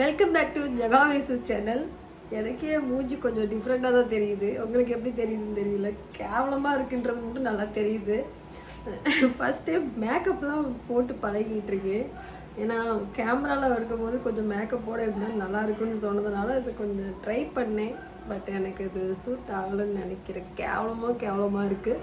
Welcome back to ஜகாவேசு channel எனக்கே மூஞ்சி கொஞ்சம் டிஃப்ரெண்ட்டாக தான் தெரியுது. உங்களுக்கு எப்படி தெரியுதுன்னு தெரியல. கேவலமாக இருக்குன்றது மட்டும் நல்லா தெரியுது. ஃபஸ்ட் டைம் மேக்கப்லாம் போட்டு பழகிட்டு இருக்கேன். ஏன்னா கேமராவில் இருக்கும்போது கொஞ்சம் மேக்கப்போடு இருந்தால் நல்லா இருக்கும்னு சொன்னதுனால இது கொஞ்சம் ட்ரை பண்ணேன். பட் எனக்கு இது சூட் ஆகலைன்னு நினைக்கிறேன். கேவலமாக கேவலமாக இருக்குது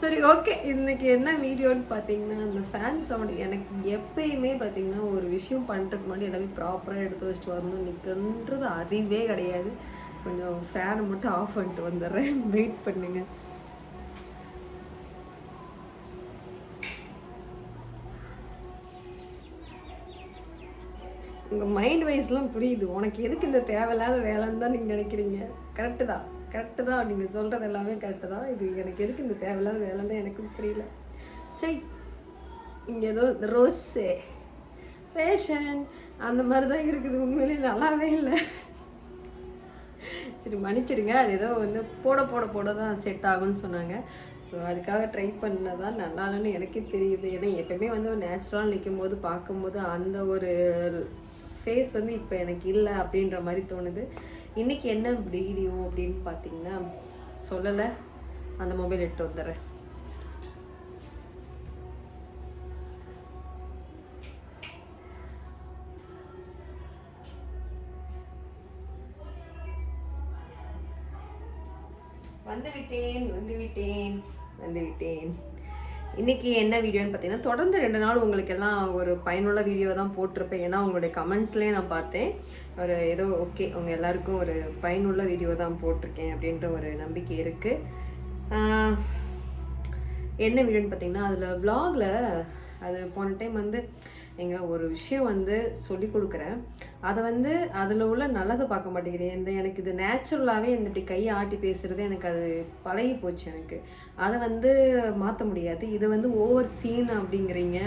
சரி ஓகே இன்னைக்கு என்ன வீடியோன்னு பார்த்தீங்கன்னா அந்த ஃபேன் சவுண்ட் எனக்கு எப்பயுமே பார்த்தீங்கன்னா ஒரு விஷயம் பண்ணுறதுக்கு முன்னாடி எல்லாமே ப்ராப்பராக எடுத்து வச்சுட்டு வரணும். நிற்கன்றது அறிவே கிடையாது. கொஞ்சம் ஃபேனை மட்டும் ஆஃப் பண்ணிட்டு வந்துடுறேன். வெயிட் பண்ணுங்க. உங்கள் மைண்ட் வைஸ்லாம் புரியுது. உனக்கு எதுக்கு இந்த தேவையில்லாத வேலைன்னு தான் நீங்கள் நினைக்கிறீங்க? கரெக்டு தான். கரெக்டு தான். நீங்கள் சொல்கிறது எல்லாமே கரெக்டு தான். இது எனக்கு எதுக்கு இந்த தேவையில்லாத வேலை தான் எனக்கும் புரியல. சரி இங்கே ஏதோ இந்த ரோஸு ஃபேஷன் அந்த மாதிரி தான் இருக்குது. உண்மையிலேயே நல்லாவே இல்லை. சரி மன்னிச்சிடுங்க. அது ஏதோ வந்து போட போட போட தான் செட் ஆகும்னு சொன்னாங்க. ஸோ அதுக்காக ட்ரை பண்ணதான் நல்லா இல்லைன்னு எனக்கே தெரியுது. ஏன்னா எப்பயுமே வந்து நேச்சுரலாக நிற்கும் போது பார்க்கும்போது அந்த ஒரு ஃபேஸ் வந்து இப்போ எனக்கு இல்லை அப்படின்ற மாதிரி தோணுது. இன்றைக்கி என்ன வீடியோ அப்படின்னு பார்த்தீங்கன்னா சொல்லலை. அந்த மொபைல் எடுத்து வந்துடுறேன். வந்து விட்டேன் வந்து விட்டேன் வந்து விட்டேன் இன்றைக்கி என்ன வீடியோன்னு பார்த்தீங்கன்னா தொடர்ந்து ரெண்டு நாள் உங்களுக்கு எல்லாம் ஒரு பயனுள்ள வீடியோ தான் போட்டிருப்பேன். ஏன்னா உங்களுடைய கமெண்ட்ஸ்லேயே நான் பார்த்தேன். ஒரு ஏதோ ஓகே அவங்க எல்லாருக்கும் ஒரு பயனுள்ள வீடியோ தான் போட்டிருக்கேன் அப்படின்ற ஒரு நம்பிக்கை இருக்குது என்ன வீடியோன்னு பார்த்தீங்கன்னா அதில் வ்ளாகில் அது போன டைம் வந்து எங்க ஒரு விஷயம் வந்து சொல்லி கொடுக்குறேன். அதை வந்து அதில் உள்ள நல்லதை பார்க்க மாட்டேங்கிறேன் இந்த எனக்கு இது நேச்சுரலாகவே இந்த இப்படி கையை ஆட்டி பேசுகிறது எனக்கு அது பழகி போச்சு எனக்கு. அதை வந்து மாற்ற முடியாது. இது வந்து ஓவர் சீன் அப்படிங்கிறீங்க.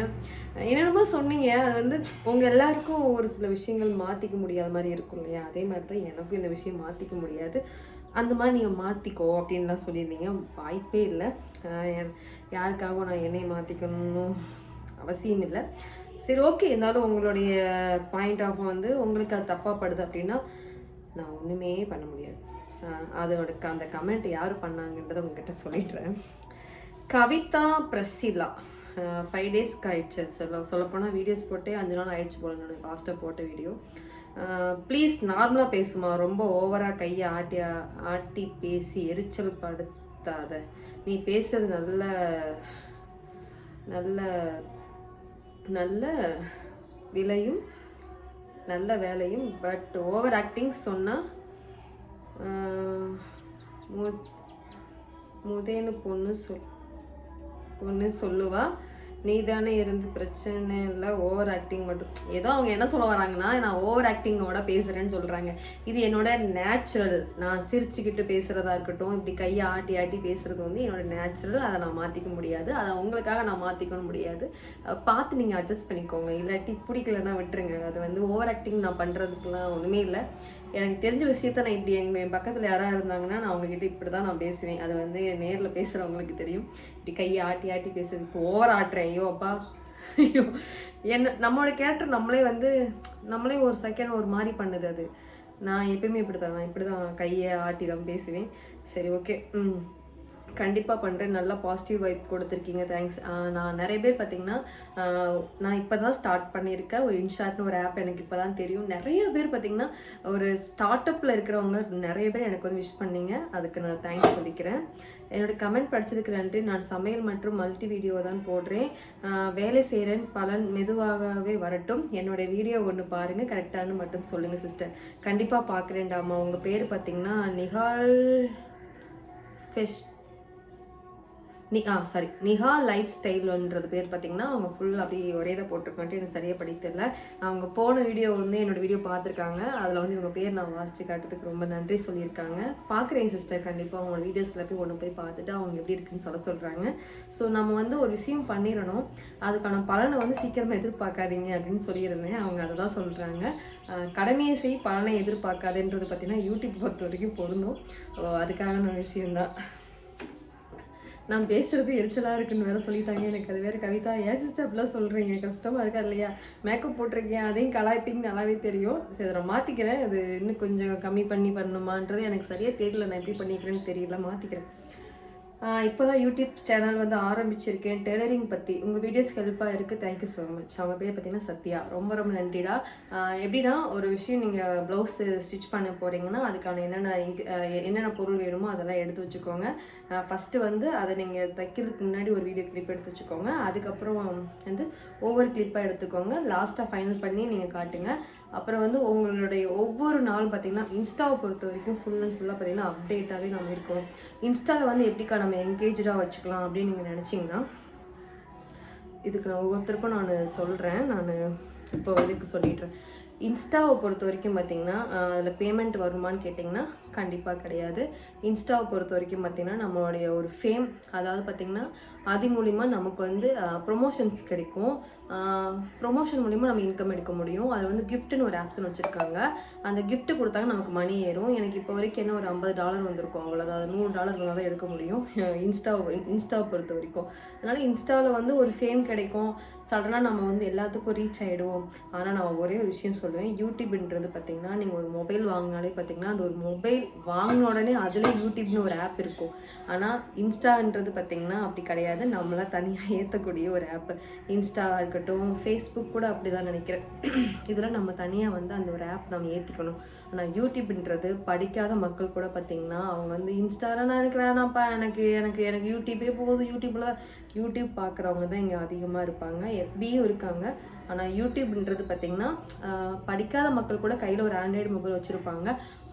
என்னென்னமோ சொன்னீங்க. அது வந்து உங்கள் எல்லாருக்கும் ஒரு சில விஷயங்கள் மாற்றிக்க முடியாத மாதிரி இருக்கும் இல்லையா? அதே மாதிரி தான் எனக்கும் இந்த விஷயம் மாற்றிக்க முடியாது. அந்த மாதிரி நீங்கள் மாற்றிக்கோ அப்படின்லாம் சொல்லியிருந்தீங்க. வாய்ப்பே இல்லை. யார்- யாருக்காகவும் நான் என்னையை மாற்றிக்கணும்னு அவசியம் இல்லை. சரி ஓகே இருந்தாலும் உங்களுடைய பாயிண்ட் ஆஃப் வந்து உங்களுக்கு அது தப்பாக படுது அப்படின்னா நான் ஒன்றுமே பண்ண முடியாது. அதோட க- அந்த கமெண்ட் யார் பண்ணாங்கன்றதை உங்ககிட்ட சொல்லிடுறேன். கவிதா பிரசிலா. ஃபைவ் டேஸ்க்கு ஆயிடுச்சு. சொல்ல சொல்லப்போனால் வீடியோஸ் போட்டே அஞ்சு நாள் ஆயிடுச்சு போல நான் லாஸ்ட்டாக போட்ட வீடியோ ப்ளீஸ் நார்மலாக பேசுமா. ரொம்ப ஓவராக கையை ஆட்டி ஆட்டி பேசி எரிச்சல் படுத்தாத நீ பேசுறது நல்ல நல்ல நல்ல விலையும் நல்ல வேலையும் பட் ஓவர் ஆக்டிங் சொன்னால் மு முதேனு பொண்ணு சொல் பொண்ணு சொல்லுவா. நீ தானே இருந்து பிரச்சனை இல்லை ஓவர் ஆக்டிங் மட்டும். ஏதோ அவங்க என்ன சொல்ல வராங்கன்னா நான் ஓவர் ஆக்டிங்கோட பேசுகிறேன்னு சொல்கிறாங்க இது என்னோட நேச்சுரல் நான் சிரிச்சுக்கிட்டு பேசுகிறதா இருக்கட்டும் இப்படி கையை ஆட்டி ஆட்டி பேசுகிறது வந்து என்னோட நேச்சுரல் அதை நான் மாற்றிக்க முடியாது. அதை உங்களுக்காக நான் மாற்றிக்கணும் முடியாது. பார்த்து நீங்கள் அட்ஜஸ்ட் பண்ணிக்கோங்க. இல்லாட்டி பிடிக்கலன்னா விட்டுருங்க. அது வந்து ஓவர் ஆக்டிங் நான் பண்ணுறதுக்குலாம் ஒன்றுமே இல்லை. எனக்கு தெரிஞ்ச விஷயத்த நான் இப்படி எங்கள் என் பக்கத்தில் யாராவது இருந்தாங்கன்னா நான் அவங்கக்கிட்ட இப்படி தான் நான் பேசுவேன். அது வந்து நேரில் பேசுகிறவங்களுக்கு தெரியும். இப்படி கையை ஆட்டி ஆட்டி பேசுறது. இப்போ ஓவர் ஆட்டுறேன். ஐயோ அப்பா. ஐயோ. என்ன நம்மளோட கேரக்டர் நம்மளே வந்து நம்மளே ஒரு செகண்ட் ஒரு மாதிரி பண்ணுது அது. நான் எப்பயுமே இப்படி தான் நான் இப்படி தான் கையை ஆட்டி தான் பேசுவேன். சரி ஓகே ம். கண்டிப்பாக பண்ணுறேன் நல்லா பாசிட்டிவ் வைப் கொடுத்துருக்கீங்க. தேங்க்ஸ் நான் நிறைய பேர் பார்த்தீங்கன்னா நான் இப்போ தான் ஸ்டார்ட் பண்ணியிருக்கேன். ஒரு இன்ஷாட்னு ஒரு ஆப் எனக்கு இப்போ தான் தெரியும். நிறைய பேர் பார்த்தீங்கன்னா ஒரு ஸ்டார்ட் அப்பில் இருக்கிறவங்க நிறைய பேர் எனக்கு வந்து விஷ் பண்ணீங்க. அதுக்கு நான் தேங்க்ஸ் சொல்லிக்கிறேன். என்னோட கமெண்ட் படிச்சதுக்கு நன்றி. நான் சமையல் மற்றும் மல்டி வீடியோ தான் போடுறேன். வேலை செய்கிறேன் பலன் மெதுவாகவே வரட்டும். என்னுடைய வீடியோ ஒன்று பாருங்கள் கரெக்டானு மட்டும் சொல்லுங்கள் சிஸ்டர் கண்டிப்பாக பார்க்குறேன்டாமா உங்கள் பேர் பார்த்தீங்கன்னா நிகால் ஃபெஸ்ட் நி ஆ சாரி நிஹா லைஃப் ஸ்டைல்ன்றது பேர் பார்த்தீங்கன்னா அவங்க ஃபுல் அப்படியே ஒரே போட்டிருக்க போட்டிருக்கான்ட்டு எனக்கு சரியாக படிக்க அவங்க போன வீடியோ வந்து என்னோட வீடியோ பார்த்துருக்காங்க. அதில் வந்து இவங்க பேர் நான் வாசித்து காட்டுறதுக்கு ரொம்ப நன்றி சொல்லியிருக்காங்க. பார்க்குறேன் சிஸ்டர் கண்டிப்பாக அவங்க வீடியோஸில் போய் ஒன்று போய் பார்த்துட்டு அவங்க எப்படி இருக்குன்னு சொல்ல சொல்கிறாங்க ஸோ நம்ம வந்து ஒரு விஷயம் பண்ணிடணும். அதுக்கான பலனை வந்து சீக்கிரமாக எதிர்பார்க்காதீங்க அப்படின்னு சொல்லியிருந்தேன். அவங்க அதை தான் சொல்கிறாங்க கடமையை செய் பலனை எதிர்பார்க்காதுன்றது பார்த்தீங்கன்னா யூடியூப் பொறுத்த வரைக்கும் பொருந்தும். அதுக்கான விஷயம்தான். நான் பேசுகிறது எரிச்சலாக இருக்குன்னு வேறு சொல்லிட்டாங்க. எனக்கு அது வேறு கவிதா ஏன் சிஸ்டர் அப்படிலாம் சொல்கிறீங்க கஷ்டமாக இருக்கா இல்லையா? மேக்கப் போட்டிருக்கேன். அதையும் கலாய்ப்பிங் நல்லாவே தெரியும். சரி அதை நான் மாற்றிக்கிறேன் அது இன்னும் கொஞ்சம் கம்மி பண்ணி பண்ணணுமான்றது எனக்கு சரியாக தெரியல. நான் எப்படி பண்ணிக்கிறேன்னு தெரியல. மாற்றிக்கிறேன் இப்போ தான் யூடியூப் சேனல் வந்து ஆரம்பிச்சிருக்கேன். டெய்லரிங் பற்றி உங்கள் வீடியோஸ் ஹெல்ப்பாக இருக்குது தேங்க்யூ ஸோ மச் அவங்க பேர் பார்த்தீங்கன்னா சத்யா. ரொம்ப ரொம்ப நன்றிடா. எப்படின்னா ஒரு விஷயம் நீங்கள் ப்ளவுஸ் ஸ்டிச் பண்ண போகிறீங்கன்னா அதுக்கான என்னென்ன இங்கு என்னென்ன பொருள் வேணுமோ அதெல்லாம் எடுத்து வச்சுக்கோங்க. ஃபஸ்ட்டு வந்து அதை நீங்கள் தைக்கிறதுக்கு முன்னாடி ஒரு வீடியோ கிளிப் எடுத்து வச்சுக்கோங்க. அதுக்கப்புறம் வந்து ஒவ்வொரு கிளிப்பாக எடுத்துக்கோங்க. லாஸ்ட்டாக ஃபைனல் பண்ணி நீங்கள் காட்டுங்க. அப்புறம் வந்து உங்களுடைய ஒவ்வொரு நாள் பார்த்தீங்கன்னா இன்ஸ்டாவை பொறுத்த வரைக்கும் ஃபுல் அண்ட் ஃபுல்லாக பார்த்தீங்கன்னா அப்டேட்டாகவே நம்ம இருக்கோம். இன்ஸ்டாவில் வந்து எப்படிக்கா நம்ம என்கேஜாக வச்சுக்கலாம் அப்படின்னு நீங்கள் நினச்சிங்கன்னா இதுக்கு நான் ஒவ்வொருத்தருக்கும் நான் சொல்கிறேன் நான் இப்போ இதுக்கு சொல்லிடுறேன். இன்ஸ்டாவை பொறுத்த வரைக்கும் பார்த்தீங்கன்னா அதில் பேமெண்ட் வருமான்னு கேட்டிங்கன்னா கண்டிப்பாக கிடையாது. இன்ஸ்டாவை பொறுத்த வரைக்கும் பார்த்திங்கன்னா நம்மளுடைய ஒரு ஃபேம் அதாவது பார்த்திங்கன்னா அது மூலிமா நமக்கு வந்து ப்ரொமோஷன்ஸ் கிடைக்கும். ப்ரொமோஷன் மூலிமா நம்ம இன்கம் எடுக்க முடியும். அது வந்து கிஃப்ட்னு ஒரு ஆப்ஷன் வச்சுருக்காங்க. அந்த கிஃப்ட்டு கொடுத்தாங்க நமக்கு மணி ஏறும். எனக்கு இப்போ வரைக்கும் என்ன ஒரு ஐம்பது டாலர் வந்திருக்கும் அவ்வளோதான் அது நூறு டாலர் இருந்தால் தான் எடுக்க முடியும். இன்ஸ்டா இன்ஸ்டாவை பொறுத்த வரைக்கும். அதனால் இன்ஸ்டாவில் வந்து ஒரு ஃபேம் கிடைக்கும். சடனாக நம்ம வந்து எல்லாத்துக்கும் ரீச் ஆகிடுவோம் ஆனால் நான் ஒரே ஒரு விஷயம் சொல்லுவேன். யூடியூப்ன்றது பார்த்திங்கன்னா நீங்கள் ஒரு மொபைல் வாங்கினாலே பார்த்திங்கன்னா அது ஒரு மொபைல் வாங்கின உடனே அதில் யூடியூப்னு ஒரு ஆப் இருக்கும். ஆனால் இன்ஸ்டான்றது பார்த்திங்கன்னா அப்படி கிடையாது. நம்மளாம் தனியாக ஏற்றக்கூடிய ஒரு ஆப் இன்ஸ்டாவாக இருக்கட்டும் இருக்கட்டும் ஃபேஸ்புக் கூட அப்படி தான் நினைக்கிறேன். இதில் நம்ம தனியாக வந்து அந்த ஒரு ஆப் நம்ம ஏற்றிக்கணும் ஆனால் யூடியூப்ன்றது படிக்காத மக்கள் கூட பார்த்திங்கன்னா அவங்க வந்து இன்ஸ்டாவில் நான் எனக்கு வேணாம்ப்பா எனக்கு எனக்கு எனக்கு யூடியூபே போதும் யூடியூப்பில் யூடியூப் பார்க்குறவங்க தான் இங்கே அதிகமாக இருப்பாங்க. எஃபியும் இருக்காங்க. ஆனால் யூடியூப்ன்றது பார்த்திங்கன்னா படிக்காத மக்கள் கூட கையில் ஒரு ஆண்ட்ராய்டு மொபைல் வச்சுருப்பாங்க.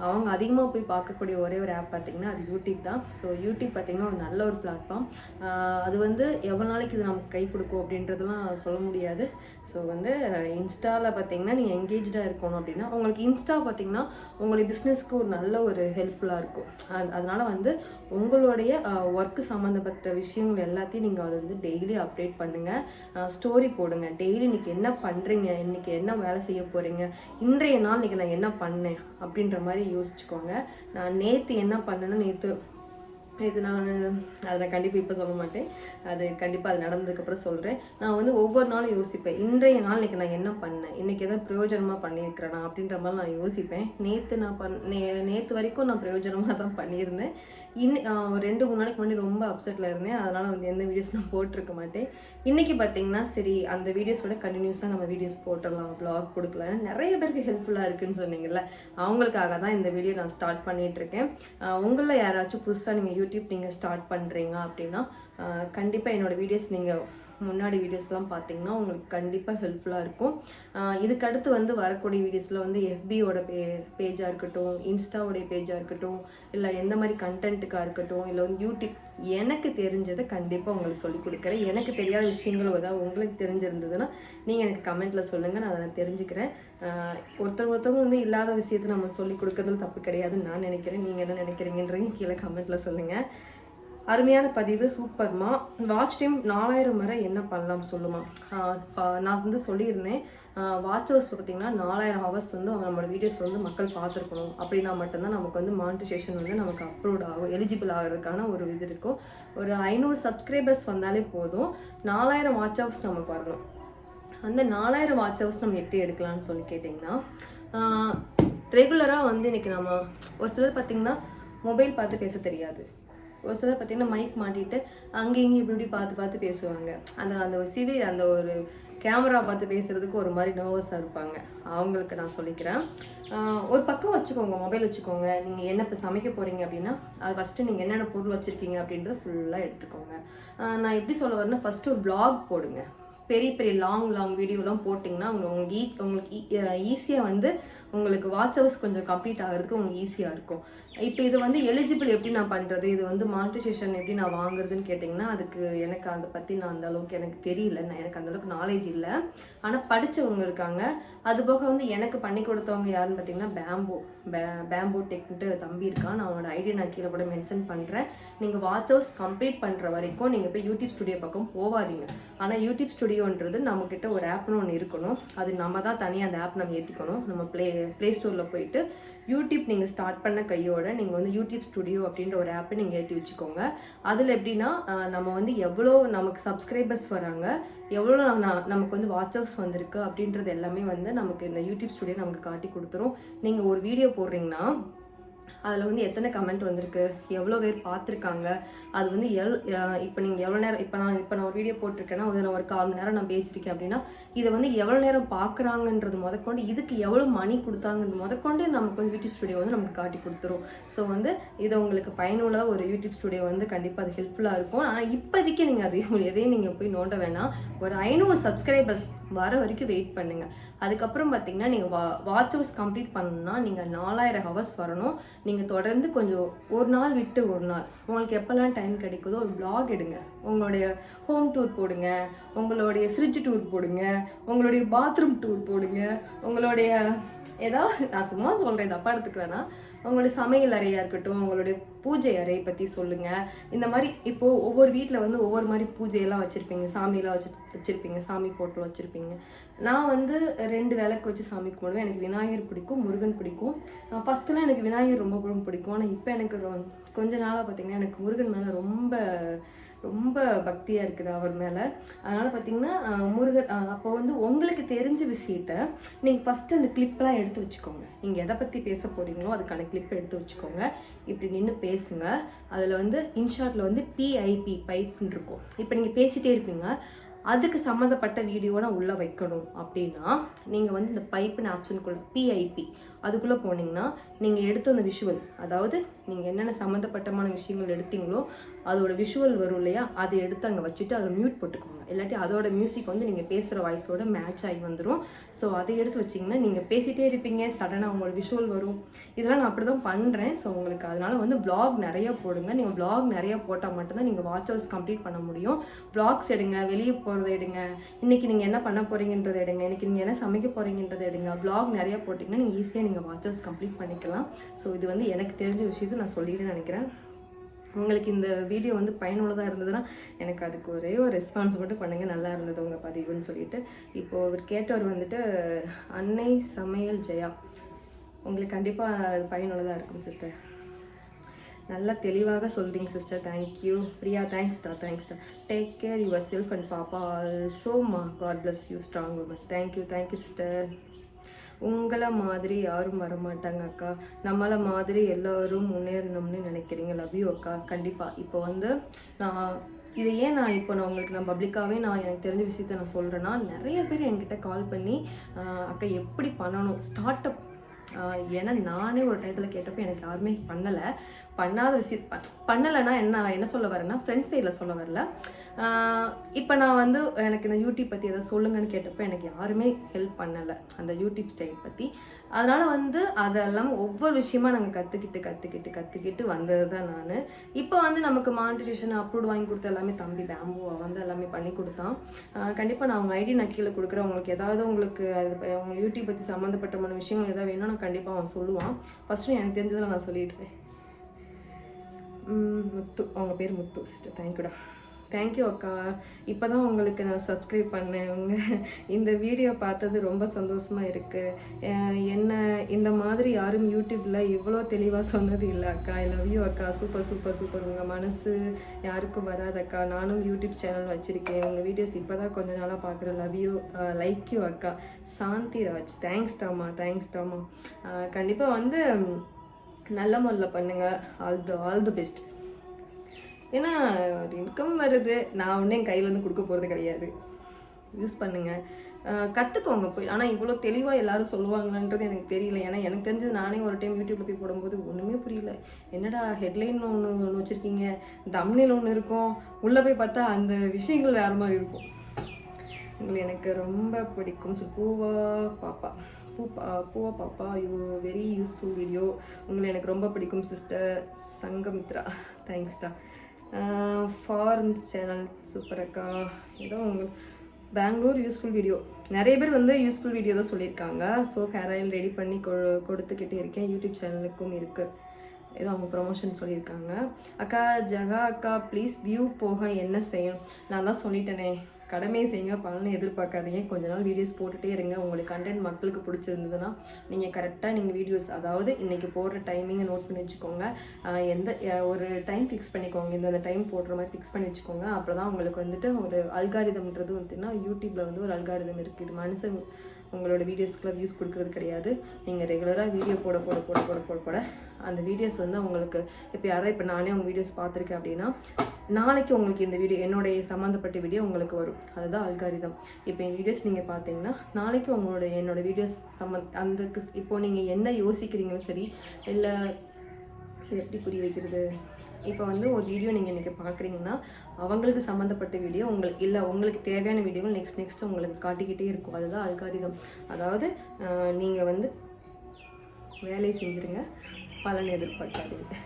அவங்க அதிகமாக போய் பார்க்கக்கூடிய ஒரே ஒரு ஆப் பார்த்திங்கன்னா அது யூடியூப் தான். ஸோ யூடியூப் பார்த்திங்கன்னா ஒரு நல்ல ஒரு பிளாட்ஃபார்ம் அது வந்து எவ்வளோ நாளைக்கு இது நமக்கு கை கொடுக்கும் அப்படின்றதுலாம் சொல்ல முடியாது. ஸோ வந்து இன்ஸ்டாவில் பார்த்திங்கன்னா நீங்கள் எங்கேஜாக இருக்கணும் அப்படின்னா உங்களுக்கு இன்ஸ்டா பார்த்திங்கன்னா உங்களுடைய பிஸ்னஸ்க்கு ஒரு நல்ல ஒரு ஹெல்ப்ஃபுல்லாக இருக்கும். அது அதனால் வந்து உங்களுடைய ஒர்க்கு சம்மந்தப்பட்ட விஷயங்கள் எல்லாத்தையும் நீங்கள் அதை வந்து டெய்லி அப்டேட் பண்ணுங்கள் ஸ்டோரி போடுங்க. டெய்லி இன்னைக்கு என்ன என்ன பண்ணுறீங்க இன்னைக்கு என்ன வேலை செய்ய போகிறீங்க இன்றைய நாள் இன்னைக்கு நான் என்ன பண்ணேன்? அப்படின்ற மாதிரி யோசிச்சுக்கோங்க. நான் நேற்று என்ன பண்ணேன்னு நேற்று இது நான் அதை நான் கண்டிப்பாக இப்போ சொல்ல மாட்டேன். அது கண்டிப்பாக அது நடந்ததுக்கப்புறம் சொல்கிறேன் நான் வந்து ஒவ்வொரு நாளும் யோசிப்பேன். இன்றைய நாள் இன்றைக்கி நான் என்ன பண்ணேன்? இன்றைக்கி எதாவது பிரயோஜனமாக பண்ணியிருக்கிறேனா அப்படின்ற மாதிரி நான் யோசிப்பேன். நேற்று நான் பண் நே நேற்று வரைக்கும் நான் பிரயோஜனமாக தான் பண்ணியிருந்தேன். இன்னி ஒரு ரெண்டு மூணு நாளைக்கு முன்னாடி ரொம்ப அப்செட்டில் இருந்தேன். அதனால் வந்து எந்த வீடியோஸ் நான் போட்டிருக்க மாட்டேன். இன்றைக்கி பார்த்தீங்கன்னா சரி அந்த வீடியோஸோட கண்டினியூஸாக நம்ம வீடியோஸ் போட்டுடலாம் ப்ளாக் கொடுக்கலாம். நிறைய பேருக்கு ஹெல்ப்ஃபுல்லாக இருக்குன்னு சொன்னீங்கல்ல. அவங்களுக்காக தான் இந்த வீடியோ நான் ஸ்டார்ட் பண்ணிகிட்ருக்கேன் இருக்கேன். உங்களில் யாராச்சும் புதுசாக நீங்கள் யூடியூப் நீங்கள் ஸ்டார்ட் பண்ணுறீங்க அப்படின்னா கண்டிப்பாக என்னோட வீடியோஸ் நீங்கள் முன்னாடி வீடியோஸ்லாம் பார்த்தீங்கன்னா உங்களுக்கு கண்டிப்பாக ஹெல்ப்ஃபுல்லாக இருக்கும். இதுக்கடுத்து இதுக்கு அடுத்து வந்து வரக்கூடிய வீடியோஸில் வந்து எஃபியோட பே பேஜாக இருக்கட்டும் இன்ஸ்டாவோடைய பேஜாக இருக்கட்டும் இல்லை எந்த மாதிரி கண்டென்ட்டுக்காக இருக்கட்டும் இல்லை வந்து யூடியூப் எனக்கு தெரிஞ்சதை கண்டிப்பாக உங்களுக்கு சொல்லிக் கொடுக்குறேன். எனக்கு தெரியாத விஷயங்கள் ஏதாவது உங்களுக்கு தெரிஞ்சிருந்ததுன்னா நீங்கள் எனக்கு கமெண்ட்டில் சொல்லுங்கள் நான் அதை தெரிஞ்சுக்கிறேன். ஒருத்தவங்க ஒருத்தர் ஒருத்தவங்க வந்து இல்லாத விஷயத்தை நம்ம சொல்லிக் கொடுக்கறதுல தப்பு கிடையாதுன்னு நான் நினைக்கிறேன். நீங்கள் என்ன நினைக்கிறீங்கன்றதையும் கீழே கமெண்ட்டில் சொல்லுங்கள் அருமையான பதிவு சூப்பர்மா. வாட்ச் டைம் நாலாயிரம் வரை என்ன பண்ணலாம் சொல்லுமா? நான் வந்து சொல்லியிருந்தேன். வாட்ச் ஹவர்ஸ் பார்த்தீங்கன்னா நாலாயிரம் ஹவர்ஸ் வந்து நம்மளோட வீடியோஸ் வந்து மக்கள் பார்த்துருக்கணும். அப்படின்னா மட்டும்தான் நமக்கு வந்து மானிட்டைசேஷன் வந்து நமக்கு அப்லோட் ஆகும் எலிஜிபிள் ஆகிறதுக்கான ஒரு இது இருக்கும். ஒரு ஐநூறு சப்ஸ்கிரைபர்ஸ் வந்தாலே போதும். நாலாயிரம் வாட்ச் ஹவர்ஸ் நமக்கு வரணும். அந்த நாலாயிரம் வாட்ச் ஹவர்ஸ் நம்ம எப்படி எடுக்கலாம்னு சொல்லி கேட்டிங்கன்னா ரெகுலராக வந்து இன்றைக்கி நம்ம ஒரு சிலர் பார்த்திங்கன்னா மொபைல் பார்த்து பேச தெரியாது. ஒரு சிலர் பார்த்தீங்கன்னா மைக் மாட்டிட்டு அங்கே இங்கே இப்படி இப்படி பார்த்து பார்த்து பேசுவாங்க. அந்த அந்த ஒரு சிவியர் அந்த ஒரு கேமரா பார்த்து பேசுகிறதுக்கு ஒரு மாதிரி நர்வஸாக இருப்பாங்க. அவங்களுக்கு நான் சொல்லிக்கிறேன். ஒரு பக்கம் வச்சுக்கோங்க மொபைல் வச்சுக்கோங்க. நீங்கள் என்ன இப்போ சமைக்க போகிறீங்க அப்படின்னா அது ஃபஸ்ட்டு நீங்கள் என்னென்ன பொருள் வச்சுருக்கீங்க அப்படின்றத ஃபுல்லாக எடுத்துக்கோங்க. நான் எப்படி சொல்ல வரேன்னா ஃபஸ்ட்டு ஒரு ப்ளாக் போடுங்க. பெரிய பெரிய லாங் லாங் வீடியோலாம் போட்டிங்கன்னா உங்களுக்கு உங்களுக்கு ஈ உங்களுக்கு ஈஸியாக வந்து உங்களுக்கு வாட்ச் ஹவர்ஸ் கொஞ்சம் கம்ப்ளீட் ஆகிறதுக்கு உங்களுக்கு ஈஸியாக இருக்கும். இப்போ இது வந்து எலிஜிபிள் எப்படி நான் பண்ணுறது இது வந்து மானிட்டைசேஷன் எப்படி நான் வாங்குறதுன்னு கேட்டிங்கன்னா அதுக்கு எனக்கு அதை பற்றி நான் அந்த அளவுக்கு எனக்கு தெரியல. நான் எனக்கு அந்தளவுக்கு நாலேஜ் இல்லை. ஆனால் படித்தவங்க இருக்காங்க. அது போக வந்து எனக்கு பண்ணி கொடுத்தவங்க யாருன்னு பார்த்தீங்கன்னா பேம்போ பே பேம்போ டெக்ன்ட்டு தம்பி இருக்கான். நான் அவனோட ஐடியா நான் கீழே கூட மென்ஷன் பண்ணுறேன் நீங்கள் வாட்ச் ஹவுஸ் கம்ப்ளீட் பண்ணுற வரைக்கும் நீங்கள் போய் யூடியூப் ஸ்டுடியோ பக்கம் போகாதீங்க ஆனால் யூடியூப் ஸ்டுடியோன்றது நம்மக்கிட்ட ஒரு ஆப்னு ஒன்று இருக்கணும். அது நம்ம தான் தனியாக அந்த ஆப் நம்ம ஏற்றிக்கணும் நம்ம ப்ளே ப்ளே ஸ்டோரில் போயிட்டு யூடியூப் நீங்கள் ஸ்டார்ட் பண்ண கையோட நீங்கள் வந்து யூடியூப் ஸ்டுடியோ அப்படின்ற ஒரு ஆப்பை நீங்கள் ஏற்றி வச்சுக்கோங்க. அதில் எப்படின்னா நம்ம வந்து எவ்வளோ நமக்கு சப்ஸ்கிரைபர்ஸ் வராங்க எவ்வளோ நமக்கு வந்து வாட்சப்ஸ் வந்திருக்கு அப்படின்றது எல்லாமே வந்து நமக்கு இந்த யூடியூப் ஸ்டுடியோ நமக்கு காட்டி கொடுத்துரும். நீங்கள் ஒரு வீடியோ போடுறீங்கன்னா அதில் வந்து எத்தனை கமெண்ட் வந்திருக்கு? எவ்வளோ பேர் பார்த்துருக்காங்க? அது வந்து எல் இப்போ நீங்கள் எவ்வளோ நேரம் இப்போ நான் இப்போ நான் ஒரு வீடியோ போட்டிருக்கேன்னா அது நான் ஒரு கால் மணி நேரம் நான் பேசியிருக்கேன் அப்படின்னா இதை வந்து எவ்வளோ நேரம் பார்க்குறாங்கன்றது முதற்கொண்டு இதுக்கு எவ்வளோ மணி கொடுத்தாங்கன்றது முதற்கொண்டு நமக்கு வந்து யூடியூப் ஸ்டுடியோ வந்து நமக்கு காட்டி கொடுத்துரும். ஸோ வந்து இது உங்களுக்கு பயனுள்ள ஒரு யூடியூப் ஸ்டுடியோ வந்து கண்டிப்பாக அது ஹெல்ப்ஃபுல்லாக இருக்கும். ஆனால் இப்போதைக்கு நீங்கள் அது எதையும் நீங்கள் போய் நோண்ட வேணாம். ஒரு ஐநூறு சப்ஸ்கிரைபர்ஸ் வர வரைக்கும் வெயிட் பண்ணுங்க. அதுக்கப்புறம் பார்த்தீங்கன்னா நீங்கள் வா வாட்ச் ஹவர்ஸ் கம்ப்ளீட் பண்ணணும்னா நீங்கள் நாலாயிரம் ஹவர்ஸ் வரணும். நீங்கள் தொடர்ந்து கொஞ்சம் ஒரு நாள் விட்டு ஒரு நாள். உங்களுக்கு எப்போல்லாம் டைம் கிடைக்குதோ ஒரு பிளாக் எடுங்க. உங்களுடைய ஹோம் டூர் போடுங்க. உங்களுடைய ஃப்ரிட்ஜ் டூர் போடுங்க. உங்களுடைய பாத்ரூம் டூர் போடுங்க. உங்களுடைய ஏதாவது நான் சும்மா சொல்கிறேன் தப்பா எடுத்துக்க வேணாம். உங்களுடைய சமையல் அறையாக இருக்கட்டும் உங்களுடைய பூஜை அறை பற்றி சொல்லுங்கள் இந்த மாதிரி இப்போது ஒவ்வொரு வீட்டில் வந்து ஒவ்வொரு மாதிரி பூஜையெல்லாம் வச்சுருப்பீங்க. சாமியெல்லாம் வச்சு வச்சுருப்பீங்க. சாமி ஃபோட்டோ வச்சுருப்பீங்க. நான் வந்து ரெண்டு விளக்கு வச்சு சாமி கும்பிடுவேன். எனக்கு விநாயகர் பிடிக்கும் முருகன் பிடிக்கும். ஃபஸ்ட்டுலாம் எனக்கு விநாயகர் ரொம்ப ரொம்ப பிடிக்கும். ஆனால் இப்போ எனக்கு ரொ- கொஞ்ச நாளாக பார்த்தீங்கன்னா எனக்கு முருகன் மேலே ரொம்ப ரொம்ப பக்தியாக இருக்குது அவர் மேலே. அதனால் பார்த்தீங்கன்னா முருகன் அப்போ வந்து உங்களுக்கு தெரிஞ்ச விஷயத்த நீங்கள் ஃபஸ்ட்டு அந்த கிளிப்லாம் எடுத்து வச்சுக்கோங்க. நீங்கள் எதை பற்றி பேச போகிறீங்களோ அதுக்கான கிளிப் எடுத்து வச்சுக்கோங்க. இப்படி நின்று பேசுங்க. அதில் வந்து இன்ஷாட்டில் வந்து பிஐபி பைப்னு இருக்கும். இப்போ நீங்கள் பேசிகிட்டே இருப்பீங்க. அதுக்கு சம்மந்தப்பட்ட வீடியோ நான் உள்ளே வைக்கணும். அப்படின்னா நீங்கள் வந்து இந்த பைப்புன்னு ஆப்ஷனுக்குள்ள பிஐபி அதுக்குள்ளே போனீங்கன்னா நீங்கள் எடுத்த அந்த விஷுவல் அதாவது நீங்கள் என்னென்ன சம்மந்தப்பட்டமான விஷயங்கள் எடுத்தீங்களோ அதோட விஷுவல் வரும் இல்லையா அதை எடுத்து அங்கே வச்சுட்டு அதை மியூட் போட்டுக்கோங்க. இல்லாட்டி அதோட மியூசிக் வந்து நீங்கள் பேசுகிற வாய்ஸோட மேட்ச் ஆகி வந்துடும் ஸோ அதை எடுத்து வச்சிங்கன்னா நீங்கள் பேசிகிட்டே இருப்பீங்க சடனாக உங்களோட விஷுவல் வரும். இதெல்லாம் நான் அப்படி தான் பண்ணுறேன் ஸோ உங்களுக்கு அதனால் வந்து பிளாக் நிறைய போடுங்க. நீங்கள் பிளாக் நிறைய போட்டால் மட்டும்தான் நீங்கள் வாட்ச் ஹவர்ஸ் கம்ப்ளீட் பண்ண முடியும். பிளாக்ஸ் எடுங்க வெளியே போகிறத எடுங்க. இன்றைக்கி நீங்கள் என்ன பண்ண போகிறீங்கன்றதை எடுங்க. இன்றைக்கி நீங்கள் என்ன சமைக்க போகிறீங்கன்றதை எடுங்க. பிளாக் நிறையா போட்டிங்கன்னா நீங்கள் ஈஸியாக நீங்கள் வாட்ச் கம்ப்ளீட் பண்ணிக்கலாம். ஸோ இது வந்து எனக்கு தெரிஞ்ச விஷயத்தை நான் சொல்லிட்டு நினைக்கிறேன். உங்களுக்கு இந்த வீடியோ வந்து பயனுள்ளதாக இருந்ததுன்னா எனக்கு அதுக்கு ஒரே ஒரு ரெஸ்பான்ஸ் மட்டும் பண்ணுங்கள் நல்லா இருந்தது உங்கள் பதிவுன்னு சொல்லிட்டு. இப்போது அவர் கேட்டவர் வந்துட்டு அன்னை சமையல் ஜெயா. உங்களுக்கு கண்டிப்பாக அது பயனுள்ளதாக இருக்கும் சிஸ்டர் நல்லா தெளிவாக சொல்கிறீங்க சிஸ்டர் தேங்க்யூ பிரியா தேங்க்ஸ்டா தேங்க்ஸ்டா take care yourself and பாப்பா ஆல்சோமா God bless you strong woman thank you thank you sister உங்களை மாதிரி யாரும் வரமாட்டாங்க அக்கா. நம்மளை மாதிரி எல்லோரும் முன்னேறணும்னு நினைக்கிறீங்க. லவ் யூ அக்கா. கண்டிப்பாக இப்போ வந்து நான் இதை ஏன் நான் இப்போ நான் உங்களுக்கு நான் பப்ளிக்காகவே நான் எனக்கு தெரிஞ்ச விஷயத்த நான் சொல்கிறேன்னா நிறைய பேர் என்கிட்ட கால் பண்ணி அக்கா எப்படி பண்ணணும்? ஸ்டார்ட் அப் ஏன்னா நானே ஒரு டயத்தில் கேட்டப்போ எனக்கு யாருமே பண்ணலை. பண்ணாத விஷயம் ப- பண்ணலைன்னா என்ன என்ன சொல்ல வரேன்னா ஃப்ரெண்ட்ஸ் சைடில் சொல்ல வரல. இப்போ நான் வந்து எனக்கு இந்த யூடியூப் பற்றி எதாவது சொல்லுங்கன்னு கேட்டப்போ எனக்கு யாருமே ஹெல்ப் பண்ணலை அந்த யூடியூப் ஸ்டைல் பற்றி அதனால் வந்து அதெல்லாம் ஒவ்வொரு விஷயமா நாங்கள் கற்றுக்கிட்டு கற்றுக்கிட்டு கற்றுக்கிட்டு வந்தது தான் நான். இப்போ வந்து நமக்கு மானிட்டேஷன் அப்ரூவ் வாங்கி கொடுத்த எல்லாமே தம்பி பேம்புவா வந்து எல்லாமே பண்ணி கொடுத்தான். கண்டிப்பாக நான் அவங்க ஐடி நான் கீழே கொடுக்குறேன். உங்களுக்கு ஏதாவது உங்களுக்கு அது அவங்க யூடியூப் பற்றி சம்மந்தப்பட்டமான விஷயங்கள் ஏதாவது வேணும்னா நான் கண்டிப்பாக அவன் சொல்லுவான். ஃபஸ்ட்டு எனக்கு தெரிஞ்சதில் நான் சொல்லிடுவேன் முத்து. அவங்க பேர் முத்து சிஸ்டர் தேங்க்யூடா தேங்க்யூ அக்கா. இப்போ தான் உங்களுக்கு நான் சப்ஸ்கிரைப் பண்ணேன். உங்கள் இந்த வீடியோ பார்த்தது ரொம்ப சந்தோஷமாக இருக்குது என்ன இந்த மாதிரி யாரும் யூடியூப்பில் இவ்வளோ தெளிவாக சொன்னது இல்லை அக்கா. ஐ லவ் யூ அக்கா. சூப்பர் சூப்பர் சூப்பர் உங்கள் மனசு யாருக்கும் வராதக்கா நானும் யூடியூப் சேனல் வச்சுருக்கேன். உங்கள் வீடியோஸ் இப்போ தான் கொஞ்ச நாளாக பார்க்குறேன் லவ் யூ லைக் யூ அக்கா. சாந்தி ராஜ். தேங்க்ஸ் டாமா. தேங்க்ஸ் டாமா. கண்டிப்பாக வந்து நல்ல முறையில் பண்ணுங்கள் all the all the best ஏன்னா ஒரு இன்கம் வருது. நான் ஒன்றும் என் கையிலேருந்து கொடுக்க போகிறது கிடையாது. யூஸ் பண்ணுங்கள் கற்றுக்கோங்க போய். ஆனால் இவ்வளோ தெளிவாக எல்லாரும் சொல்லுவாங்கன்றது எனக்கு தெரியல. ஏன்னா எனக்கு தெரிஞ்சது நானே ஒரு டைம் யூடியூப்பில் போய் போடும்போது ஒன்றுமே புரியல. என்னடா ஹெட்லைன் ஒன்று ஒன்று வச்சுருக்கீங்க. தம்னில் ஒன்று இருக்கும். உள்ளே போய் பார்த்தா அந்த விஷயங்கள் வேறு மாதிரி இருக்கும். உங்களை எனக்கு ரொம்ப பிடிக்கும். ஸோ பூவா பாப்பா. பூ பா- பூவா பாப்பா யூ வெரி யூஸ்ஃபுல் வீடியோ உங்களை எனக்கு ரொம்ப பிடிக்கும் சிஸ்டர் சங்கமித்ரா. தேங்க்ஸ்டா ஃபார்ம் சேனல் சூப்பர் அக்கா. ஏதோ உங்களுக்கு பெங்களூர் யூஸ்ஃபுல் வீடியோ நிறைய பேர் வந்து யூஸ்ஃபுல் வீடியோ தான் சொல்லியிருக்காங்க. ஸோ ஹேர் ஆயில் ரெடி பண்ணி கொ கொடுத்துக்கிட்டே இருக்கேன். யூடியூப் சேனலுக்கும் இருக்குது ஏதோ அவங்க ப்ரொமோஷன் சொல்லியிருக்காங்க. அக்கா ஜகா அக்கா ப்ளீஸ் வியூ போக என்ன செய்யணும்? நான் தான் சொல்லிட்டேனே. கடமையை செய்யுங்க பலனை எதிர்பார்க்காதீங்க. கொஞ்ச நாள் வீடியோஸ் போட்டுகிட்டே இருங்க. உங்களுக்கு கண்டென்ட் மக்களுக்கு பிடிச்சிருந்ததுன்னா நீங்கள் கரெக்டாக நீங்கள் வீடியோஸ் அதாவது இன்றைக்கி போடுற டைமிங்கை நோட் பண்ணி வச்சுக்கோங்க. எந்த ஒரு டைம் ஃபிக்ஸ் பண்ணிக்கோங்க. இந்த டைம் போடுற மாதிரி ஃபிக்ஸ் பண்ணி வச்சுக்கோங்க. அப்போ தான் உங்களுக்கு வந்துட்டு ஒரு அல்காரிதம்ன்றது வந்துன்னா யூடியூப்பில் வந்து ஒரு அல்காரிதம் இருக்குது இது மனுஷன் உங்களோட வீடியோஸ்க்குலாம் வியூஸ் கொடுக்கறது கிடையாது. நீங்கள் ரெகுலராக வீடியோ போட போட போட போட போட போட அந்த வீடியோஸ் வந்து உங்களுக்கு இப்போ யாராவது இப்போ நானே உங்கள் வீடியோஸ் பார்த்துருக்கேன் அப்படின்னா நாளைக்கு உங்களுக்கு இந்த வீடியோ என்னுடைய சம்மந்தப்பட்ட வீடியோ உங்களுக்கு வரும். அதுதான் அல்காரிதம் இப்போ என் வீடியோஸ் நீங்கள் பார்த்தீங்கன்னா நாளைக்கு உங்களோட என்னோட வீடியோஸ் சம்மந் அந்த இப்போது நீங்கள் என்ன யோசிக்கிறீங்களோ சரி இல்லை இது எப்படி புரிய வைக்கிறது? இப்போ வந்து ஒரு வீடியோ நீங்கள் இன்றைக்கி பார்க்குறீங்கன்னா அவங்களுக்கு சம்மந்தப்பட்ட வீடியோ உங்களுக்கு இல்லை உங்களுக்கு தேவையான வீடியோகள் நெக்ஸ்ட் நெக்ஸ்ட் உங்களுக்கு காட்டிக்கிட்டே இருக்கும். அதுதான் அல்காரிதம் அதாவது நீங்கள் வந்து வேலையை செஞ்சுருங்க. பலன் எதிர்பார்க்காதீங்க.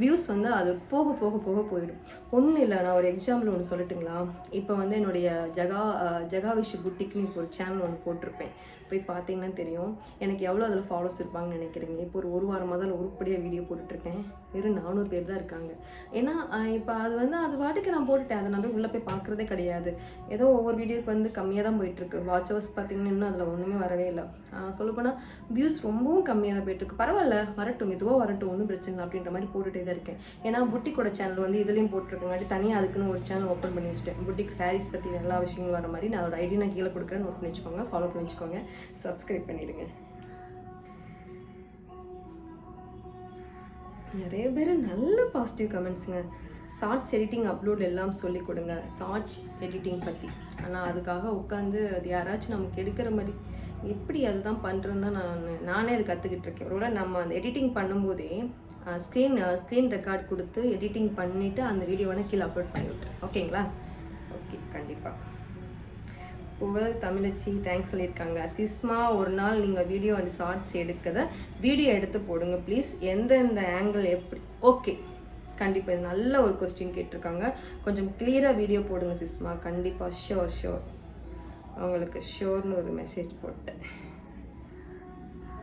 வியூஸ் வந்து அது போக போக போக போயிடும். ஒன்றும் இல்லை நான் ஒரு எக்ஸாம்பிள் ஒன்று சொல்லட்டுங்களா? இப்போ வந்து என்னுடைய ஜகா அஹ், ஜகாவிஷ் புட்டிக்னு இப்போ ஒரு சேனல் ஒன்று போட்டிருப்பேன். போய் பார்த்தீங்கன்னா தெரியும். எனக்கு எவ்வளோ அதில் ஃபாலோஸ் இருப்பாங்கன்னு நினைக்கிறீங்க? இப்போ ஒரு ஒரு வாரமாக தான் உருப்படியாக வீடியோ போட்டுட்ருக்கேன் வெறும் நானூறு பேர் தான் இருக்காங்க. ஏன்னா இப்போ அது வந்து அது வாட்டுக்கு நான் போட்டுட்டேன். அதை நான் போய் உள்ளே போய் பார்க்குறதே கிடையாது. ஏதோ ஒவ்வொரு வீடியோக்கு வந்து கம்மியாக தான் போயிட்டுருக்கு. வாட்ச் ஹவர்ஸ் பார்த்தீங்கன்னா இன்னும் அதில் ஒன்றுமே வரவே இல்லை. சொல்லப்போனால் வியூஸ் ரொம்பவும் கம்மியாக தான் போயிட்டுருக்கு. பரவாயில்ல வரட்டும். மெதுவாக வரட்டும். ஒன்றும் பிரச்சனை இல்லை அப்படின்ற மாதிரி போட்டுகிட்டே தான் இருக்கேன். ஏன்னா புட்டிக்கோட சேனல் வந்து இதுலேயும் போட்டிருக்கேன். போட்டிருக்கங்காட்டி தனியாக அதுக்குன்னு ஒரு சேனல் ஓப்பன் பண்ணி வச்சுட்டேன். புட்டிக் சாரீஸ் பற்றி எல்லா விஷயங்களும் வர மாதிரி நான் அதோட ஐடி நான் கீழே கொடுக்குறேன் நோட் பண்ணி வச்சுக்கோங்க ஃபாலோ பண்ணி வச்சுக்கோங்க சப்ஸ்கிரைப் பண்ணிவிடுங்க நிறைய பேர் நல்ல பாசிட்டிவ் கமெண்ட்ஸுங்க ஷார்ட்ஸ் எடிட்டிங் அப்லோட் எல்லாம் சொல்லி கொடுங்க. ஷார்ட்ஸ் எடிட்டிங் பற்றி ஆனால் அதுக்காக உட்காந்து அது யாராச்சும் நமக்கு எடுக்கிற மாதிரி எப்படி அதுதான் பண்ணுறதுன்னு தான் நான் நானே அது கற்றுக்கிட்டு இருக்கேன். ஒருவேளை நம்ம அந்த எடிட்டிங் பண்ணும்போதே ஸ்க்ரீன் ஸ்க்ரீன் ரெக்கார்ட் கொடுத்து எடிட்டிங் பண்ணிவிட்டு அந்த வீடியோவை கீழே அப்லோட் பண்ணிவிட்டேன் ஓகேங்களா ஓகே கண்டிப்பாக புகழ் தமிழச்சி தேங்க்ஸ் சொல்லியிருக்காங்க. சிஸ்மா ஒரு நாள் நீங்கள் வீடியோ அண்ட் ஷார்ட்ஸ் எடுக்கத. வீடியோ எடுத்து போடுங்க ப்ளீஸ் எந்தெந்த ஆங்கிள் எப்படி? ஓகே கண்டிப்பாக இது நல்ல ஒரு கொஸ்டின் கேட்டிருக்காங்க. கொஞ்சம் கிளியராக வீடியோ போடுங்க சிஸ்மா. கண்டிப்பாக ஷோர் ஷோர் அவங்களுக்கு ஷோர்னு ஒரு மெசேஜ் போட்டேன்.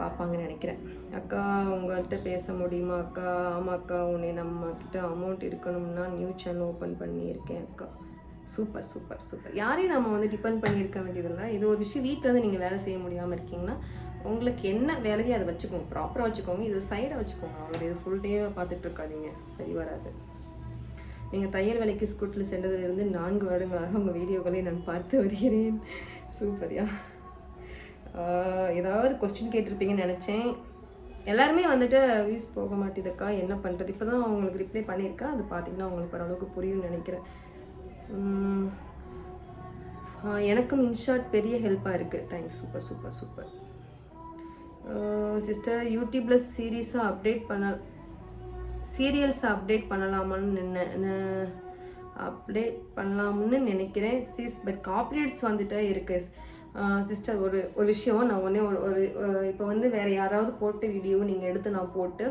பார்ப்பாங்கன்னு நினைக்கிறேன். அக்கா உங்கள்கிட்ட பேச முடியுமா அக்கா? ஆமாம் அக்கா உன்னை நம்ம கிட்ட அமௌண்ட் இருக்கணும்னா நியூ சேனல் ஓப்பன் பண்ணியிருக்கேன் அக்கா. Super super super. யாரையும் நம்ம வந்து டிபெண்ட் பண்ணியிருக்க வேண்டியதில்லை. இது ஒரு விஷயம் வீட்டில் வந்து நீங்கள் வேலை செய்ய முடியாமல் இருக்கீங்கன்னா உங்களுக்கு என்ன வேலையோ அதை வச்சுக்கோங்க. ப்ராப்பராக வச்சுக்கோங்க. இது சைடாக வச்சுக்கோங்க. அவ்வளோ இது ஃபுல் டே பார்த்துட்டு இருக்காதீங்க. சரி வராது. நீங்கள் தையல் வேலைக்கு ஸ்கூட்டில் சென்றதிலிருந்து நான்கு வருடங்களாக உங்கள் வீடியோக்களை நான் பார்த்து வருகிறேன். சூப்பர்யா ஏதாவது கொஸ்டின் கேட்டிருப்பீங்கன்னு நினச்சேன். எல்லாருமே வந்துட்டு வியூஸ் போக மாட்டேதுக்கா என்ன பண்ணுறது இப்போ தான் அவங்களுக்கு ரிப்ளை பண்ணியிருக்கேன் அது பார்த்தீங்கன்னா உங்களுக்கு ஓரளவுக்கு புரியும்னு நினைக்கிறேன். எனக்கும் இன்ஷாட் பெரிய ஹெல்ப்பாக இருக்குது thanks super super super sister யூடியூப்பில் சீரீஸாக அப்டேட் பண்ண சீரியல்ஸை அப்டேட் பண்ணலாமான்னு நின்ன அப்டேட் பண்ணலாம்னு நினைக்கிறேன். சீஸ் பட் காப்பரேட்ஸ் வந்துட்டு இருக்குது சிஸ்டர் ஒரு ஒரு விஷயம் நான் ஒன்றே ஒரு ஒரு இப்போ வந்து வேறு யாராவது போட்டு வீடியோ நீங்கள் எடுத்து நான் போட்டு